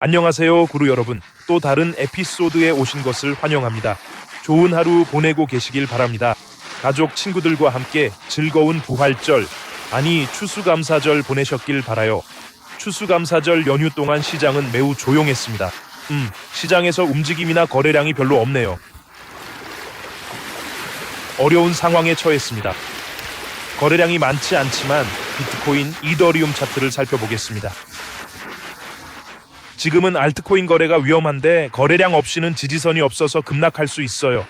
안녕하세요, 구루 여러분. 또 다른 에피소드에 오신 것을 환영합니다. 좋은 하루 보내고 계시길 바랍니다. 가족, 친구들과 함께 즐거운 부활절, 아니 추수감사절 보내셨길 바라요. 추수감사절 연휴 동안 시장은 매우 조용했습니다. 음, 시장에서 움직임이나 거래량이 별로 없네요. 어려운 상황에 처했습니다. 거래량이 많지 않지만 비트코인, 이더리움 차트를 살펴보겠습니다. 지금은 알트코인 거래가 위험한데 거래량 없이는 지지선이 없어서 급락할 수 있어요.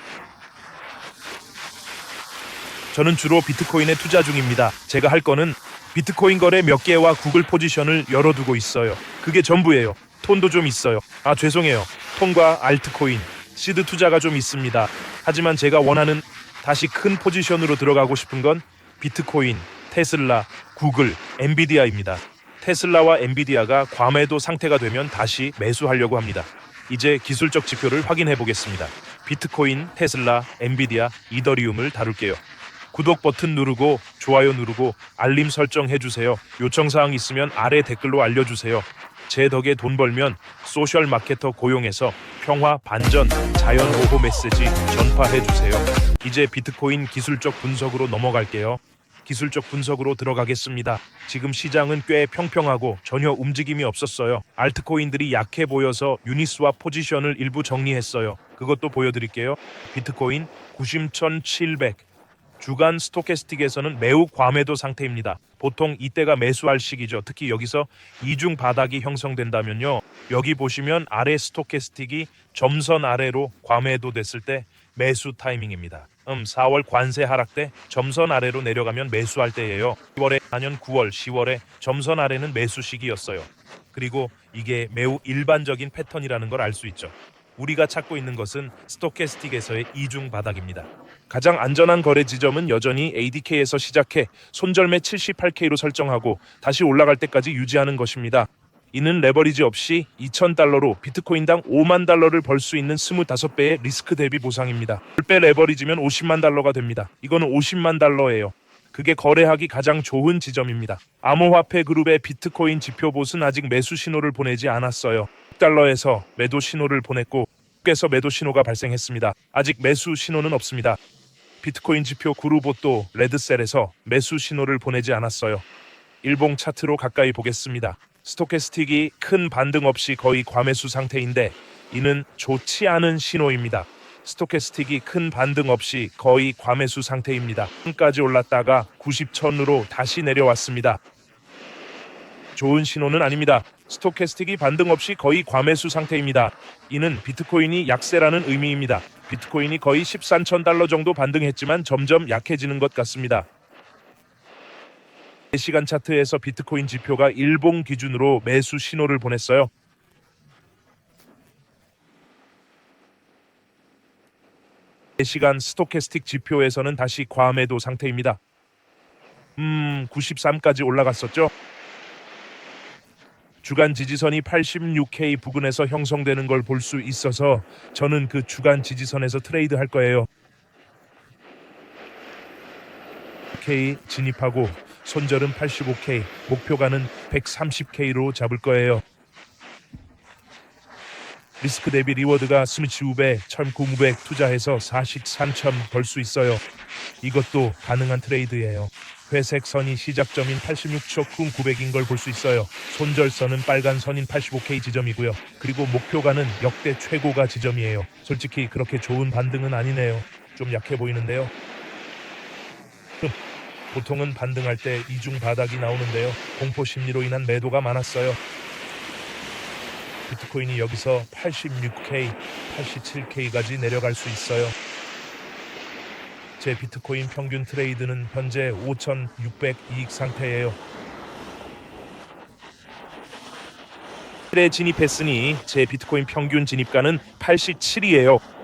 저는 주로 비트코인에 투자 중입니다. 제가 할 거는 비트코인 거래 몇 개와 구글 포지션을 열어두고 있어요. 그게 전부예요. 톤도 좀 있어요. 아, 죄송해요. 톤과 알트코인, 시드 투자가 좀 있습니다. 하지만 제가 원하는 다시 큰 포지션으로 들어가고 싶은 건 비트코인, 테슬라, 구글, 엔비디아입니다. 테슬라와 엔비디아가 과매도 상태가 되면 다시 매수하려고 합니다. 이제 기술적 지표를 확인해 보겠습니다. 비트코인, 테슬라, 엔비디아, 이더리움을 다룰게요. 구독 버튼 누르고 좋아요 누르고 알림 설정 해 주세요. 요청 사항 있으면 아래 댓글로 알려 주세요. 제 덕에 돈 벌면 소셜 마케터 고용해서 평화, 반전, 자연 보호 메시지 전파해 주세요. 이제 비트코인 기술적 분석으로 넘어갈게요. 기술적 분석으로 들어가겠습니다. 지금 시장은 꽤 평평하고 전혀 움직임이 없었어요. 알트코인들이 약해 보여서 유니스와 포지션을 일부 정리했어요. 그것도 보여드릴게요. 비트코인 90,700 주간 스토캐스틱에서는 매우 과매도 상태입니다. 보통 이때가 매수할 시기죠. 특히 여기서 이중 바닥이 형성된다면요. 여기 보시면 아래 스토캐스틱이 점선 아래로 과매도 됐을 때 매수 타이밍입니다. 음, 4월 관세 하락 때 점선 아래로 내려가면 매수할 때예요. 10월에 4년 9월, 10월에 점선 아래는 매수 시기였어요. 그리고 이게 매우 일반적인 패턴이라는 걸 알 수 있죠. 우리가 찾고 있는 것은 스토캐스틱에서의 이중 바닥입니다. 가장 안전한 거래 지점은 여전히 ADK에서 시작해 손절매 78K로 설정하고 다시 올라갈 때까지 유지하는 것입니다. 이는 레버리지 없이 2,000달러로 비트코인당 5만 달러를 벌 수 있는 25배의 리스크 대비 보상입니다. 10배 레버리지면 50만 달러가 됩니다. 이거는 50만 달러예요. 그게 거래하기 가장 좋은 지점입니다. 암호화폐 그룹의 비트코인 지표봇은 아직 매수 신호를 보내지 않았어요. 6달러에서 매도 신호를 보냈고 에서 매도 신호가 발생했습니다. 아직 매수 신호는 없습니다. 비트코인 지표 그룹봇도 레드셀에서 매수 신호를 보내지 않았어요. 일봉 차트로 가까이 보겠습니다. 스토캐스틱이 큰 반등 없이 거의 과매수 상태인데 이는 좋지 않은 신호입니다. 스토캐스틱이 큰 반등 없이 거의 과매수 상태입니다. 까지 올랐다가 90천으로 다시 내려왔습니다. 좋은 신호는 아닙니다. 스토캐스틱이 반등 없이 거의 과매수 상태입니다. 이는 비트코인이 약세라는 의미입니다. 비트코인이 거의 13천 달러 정도 반등했지만 점점 약해지는 것 같습니다. 시간 차트에서 비트코인 지표가 일봉 기준으로 매수 신호를 보냈어요. 시간 스토캐스틱 지표에서는 다시 과매도 상태입니다. 음, 93까지 올라갔었죠. 주간 지지선이 86K 부근에서 형성되는 걸 볼 수 있어서 저는 그 주간 지지선에서 트레이드 할 거예요. K 진입하고 손절은 85K, 목표가는 130K로 잡을 거예요. 리스크 대비 리워드가 스미치 우베 1900 투자해서 43천 벌 수 있어요. 이것도 가능한 트레이드예요. 회색 선이 시작점인 86초 쿵 900인 걸 볼 수 있어요. 손절선은 빨간 선인 85K 지점이고요. 그리고 목표가는 역대 최고가 지점이에요. 솔직히 그렇게 좋은 반등은 아니네요. 좀 약해 보이는데요. 흠, 보통은 반등할 때 이중 바닥이 나오는데요. 공포 심리로 인한 매도가 많았어요. 비트코인이 여기서 86K, 87K까지 내려갈 수 있어요. 제 비트코인 평균 트레이드는 현재 5,600 이익 상태예요. 에 진입했으니 제 비트코인 평균 진입가는 87이에요.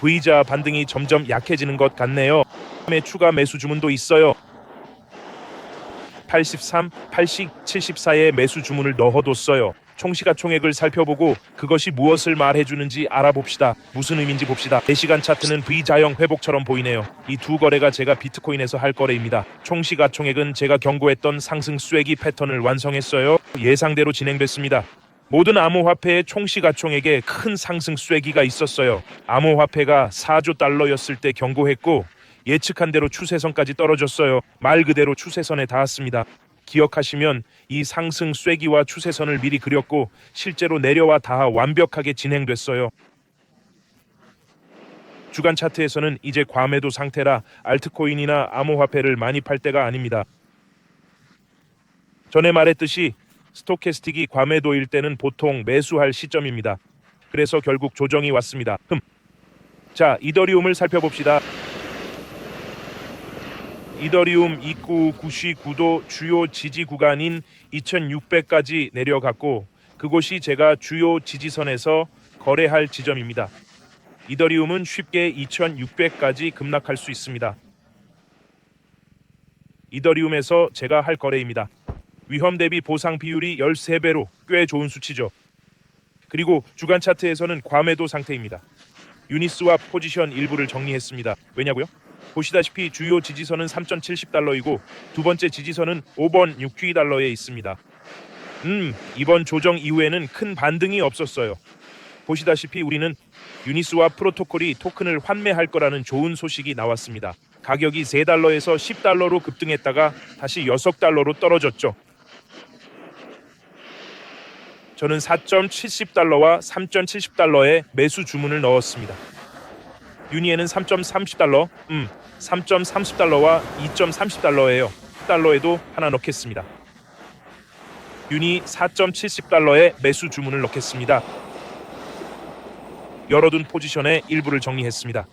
V자 반등이 점점 약해지는 것 같네요. 추가 매수 주문도 있어요. 83, 80, 74의 매수 주문을 넣어뒀어요. 총시가 총액을 살펴보고 그것이 무엇을 말해주는지 알아봅시다. 무슨 의미인지 봅시다. 4시간 차트는 V자형 회복처럼 보이네요. 이 두 거래가 제가 비트코인에서 할 거래입니다. 총시가 총액은 제가 경고했던 상승 쐐기 패턴을 완성했어요. 예상대로 진행됐습니다. 모든 암호화폐의 총시가총액에 큰 상승 쐐기가 있었어요. 암호화폐가 4조 달러였을 때 경고했고 예측한 대로 추세선까지 떨어졌어요. 말 그대로 추세선에 닿았습니다. 기억하시면 이 상승 쐐기와 추세선을 미리 그렸고 실제로 내려와 닿아 완벽하게 진행됐어요. 주간 차트에서는 이제 과매도 상태라 알트코인이나 암호화폐를 많이 팔 때가 아닙니다. 전에 말했듯이 스토캐스틱이 과매도일 때는 보통 매수할 시점입니다. 그래서 결국 조정이 왔습니다. 흠. 자, 이더리움을 살펴봅시다. 이더리움 입구 99도 주요 지지 구간인 2600까지 내려갔고 그곳이 제가 주요 지지선에서 거래할 지점입니다. 이더리움은 쉽게 2600까지 급락할 수 있습니다. 이더리움에서 제가 할 거래입니다. 위험 대비 보상 비율이 13배로 꽤 좋은 수치죠. 그리고 주간 차트에서는 과매도 상태입니다. 유니스와 포지션 일부를 정리했습니다. 왜냐고요? 보시다시피 주요 지지선은 3.70달러이고 두 번째 지지선은 5번 6Q달러에 있습니다. 음, 이번 조정 이후에는 큰 반등이 없었어요. 보시다시피 우리는 유니스와 프로토콜이 토큰을 환매할 거라는 좋은 소식이 나왔습니다. 가격이 3달러에서 10달러로 급등했다가 다시 6달러로 떨어졌죠. 저는 4.70달러와 3.70달러에 매수 주문을 넣었습니다. 유니에는 3.30달러, 음, 3.30달러와 2.30달러예요. 달러에도 하나 넣겠습니다. 유니 4.70달러에 매수 주문을 넣겠습니다. 열어둔 포지션의 일부를 정리했습니다.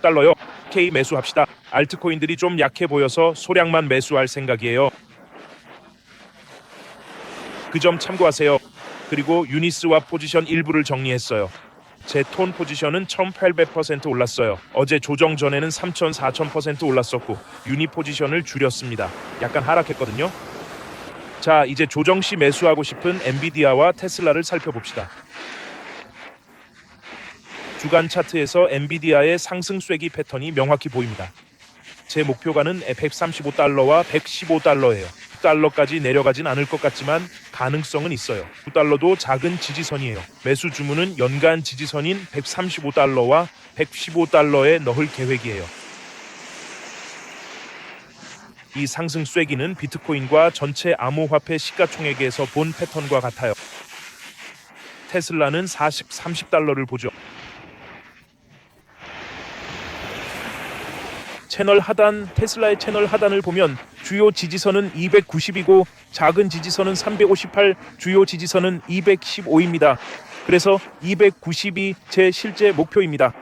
달러요. K 매수합시다. 알트코인들이 좀 약해 보여서 소량만 매수할 생각이에요. 그 점 참고하세요. 그리고 유니스와 포지션 일부를 정리했어요. 제 톤 포지션은 1800% 올랐어요. 어제 조정 전에는 3000, 4000% 올랐었고 유니 포지션을 줄였습니다. 약간 하락했거든요. 자, 이제 조정 시 매수하고 싶은 엔비디아와 테슬라를 살펴봅시다. 주간 차트에서 엔비디아의 상승 쐐기 패턴이 명확히 보입니다. 제 목표가는 135달러와 115달러예요. 9달러까지 내려가진 않을 것 같지만 가능성은 있어요. 9달러도 작은 지지선이에요. 매수 주문은 연간 지지선인 135달러와 115달러에 넣을 계획이에요. 이 상승 쐐기는 비트코인과 전체 암호화폐 시가총액에서 본 패턴과 같아요. 테슬라는 40, 30달러를 보죠. 채널 하단 테슬라의 채널 하단을 보면 주요 지지선은 290이고 작은 지지선은 358, 주요 지지선은 215입니다. 그래서 290이 제 실제 목표입니다.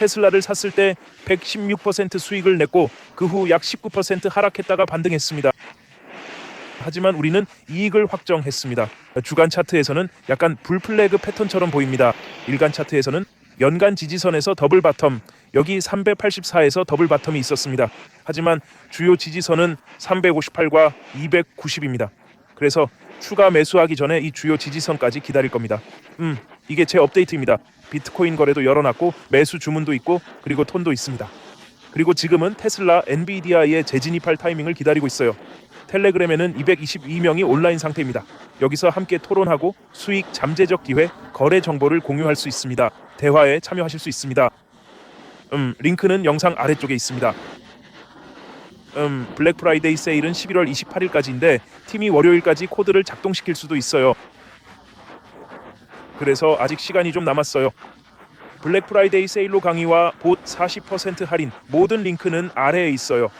테슬라를 샀을 때 116% 수익을 냈고 그 후 약 19% 하락했다가 반등했습니다. 하지만 우리는 이익을 확정했습니다. 주간 차트에서는 약간 불플래그 패턴처럼 보입니다. 일간 차트에서는 연간 지지선에서 더블 바텀, 여기 384에서 더블 바텀이 있었습니다. 하지만 주요 지지선은 358과 290입니다. 그래서 추가 매수하기 전에 이 주요 지지선까지 기다릴 겁니다. 음, 이게 제 업데이트입니다. 비트코인 거래도 열어놨고 매수 주문도 있고 그리고 톤도 있습니다. 그리고 지금은 테슬라, 엔비디아의 재진입할 타이밍을 기다리고 있어요. 텔레그램에는 222명이 온라인 상태입니다. 여기서 함께 토론하고 수익 잠재적 기회, 거래 정보를 공유할 수 있습니다. 대화에 참여하실 수 있습니다. 음, 링크는 영상 아래쪽에 있습니다. 음, 블랙 프라이데이 세일은 11월 28일까지인데 팀이 월요일까지 코드를 작동시킬 수도 있어요. 그래서 아직 시간이 좀 남았어요. 블랙 프라이데이 세일로 강의와 봇 40% 할인 모든 링크는 아래에 있어요.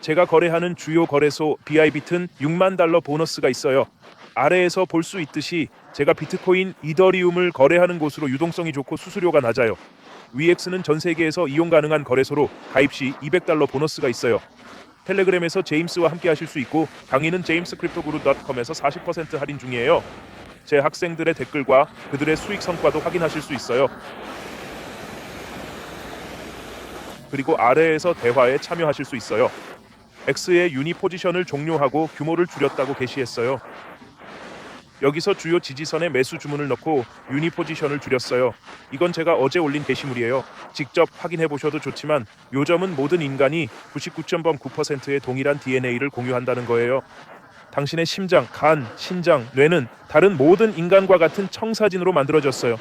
제가 거래하는 주요 거래소 비아이비튼 6만 달러 보너스가 있어요. 아래에서 볼 수 있듯이 제가 비트코인, 이더리움을 거래하는 곳으로 유동성이 좋고 수수료가 낮아요. 위엑스는 전 세계에서 이용 가능한 거래소로 가입 시 200달러 보너스가 있어요. 텔레그램에서 제임스와 함께 하실 수 있고 강의는 제임스크립토그룹.com에서 40% 할인 중이에요. 제 학생들의 댓글과 그들의 수익 성과도 확인하실 수 있어요. 그리고 아래에서 대화에 참여하실 수 있어요. X의 유니 포지션을 종료하고 규모를 줄였다고 게시했어요. 여기서 주요 지지선에 매수 주문을 넣고 유니 포지션을 줄였어요. 이건 제가 어제 올린 게시물이에요. 직접 확인해 보셔도 좋지만 요점은 모든 인간이 99.9%의 동일한 DNA를 공유한다는 거예요. 당신의 심장, 간, 신장, 뇌는 다른 모든 인간과 같은 청사진으로 만들어졌어요.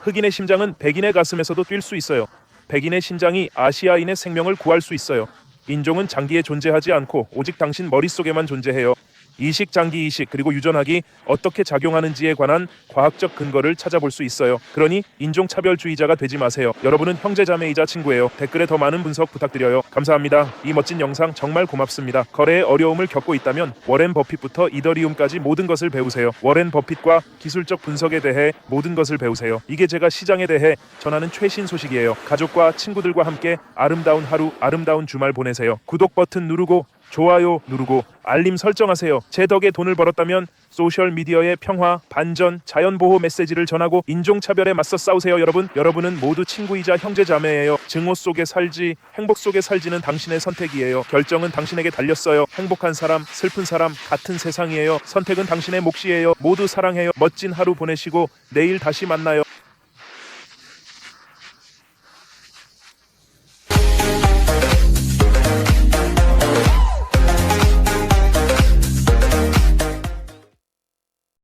흑인의 심장은 백인의 가슴에서도 뛸 수 있어요. 백인의 신장이 아시아인의 생명을 구할 수 있어요. 인종은 장기에 존재하지 않고 오직 당신 머릿속에만 존재해요. 이식 장기 이식 그리고 유전학이 어떻게 작용하는지에 관한 과학적 근거를 찾아볼 수 있어요. 그러니 인종 차별주의자가 되지 마세요. 여러분은 형제자매이자 친구예요. 댓글에 더 많은 분석 부탁드려요. 감사합니다. 이 멋진 영상 정말 고맙습니다. 거래에 어려움을 겪고 있다면 워렌 버핏부터 이더리움까지 모든 것을 배우세요. 워렌 버핏과 기술적 분석에 대해 모든 것을 배우세요. 이게 제가 시장에 대해 전하는 최신 소식이에요. 가족과 친구들과 함께 아름다운 하루, 아름다운 주말 보내세요. 구독 버튼 누르고 좋아요 누르고 알림 설정하세요. 제 덕에 돈을 벌었다면 소셜 미디어의 평화, 반전, 자연 보호 메시지를 전하고 인종 차별에 맞서 싸우세요, 여러분. 여러분은 모두 친구이자 형제자매예요. 증오 속에 살지, 행복 속에 살지는 당신의 선택이에요. 결정은 당신에게 달렸어요. 행복한 사람, 슬픈 사람 같은 세상이에요. 선택은 당신의 몫이에요. 모두 사랑해요. 멋진 하루 보내시고 내일 다시 만나요.